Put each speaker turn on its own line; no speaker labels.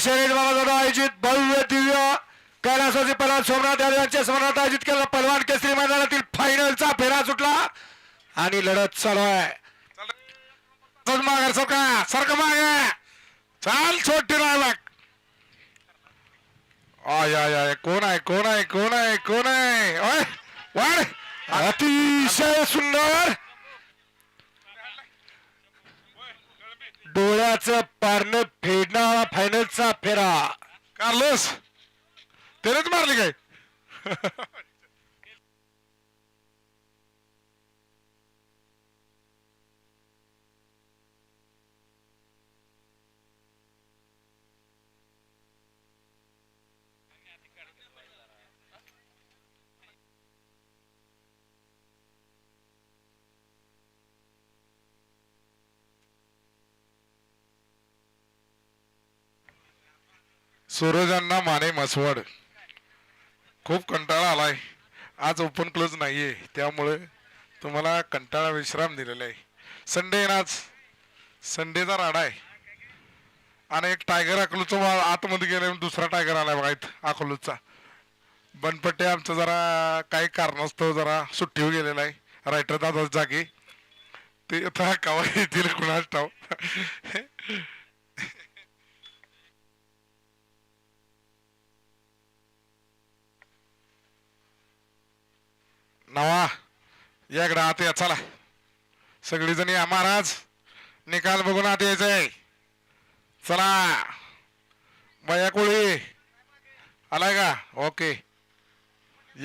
शरीर बाबाजादा आयोजित भव्य दिव्य कैलासाचे पलवान सोमनाथ यादव यांच्या स्मरणात आयोजित केलेला पलवान केसरी मैदानातील फायनलचा फेरा सुटला आणि लढत चालू आहे. माघार सरका सरक मागे चाल छोटी राहिला आय आय आय कोण आहे कोण आहे कोण आहे कोण आहे? अतिशय सुंदर. डोळ्याचं पारणं फेडणारा फायनलचा फेरा. कार्लोस त्यानेच मारली काय? सूरजांना माने मसवड. खूप कंटाळा आलाय. आज ओपन क्लोज नाहीये. त्यामुळे तुम्हाला कंटाळा विश्राम दिलेला आहे संडे आहे ना आज संडेचा राडा आहे. आणि एक टायगर अकलूचा आतमध्ये गेले दुसरा टायगर आलाय बघा इथं अकलूजचा. बनपट्टे आमचं जरा काही कारणास्तव जरा सुट्टीवर गेलेला आहे. रायटर दादा जागी. ते आता कवा येतील कुणाच ठाव नवा. याकडं आत या चला. सगळीजण या महाराज. निकाल बघून आत यायचंय. चला. बया कोळी. आलाय का? ओके.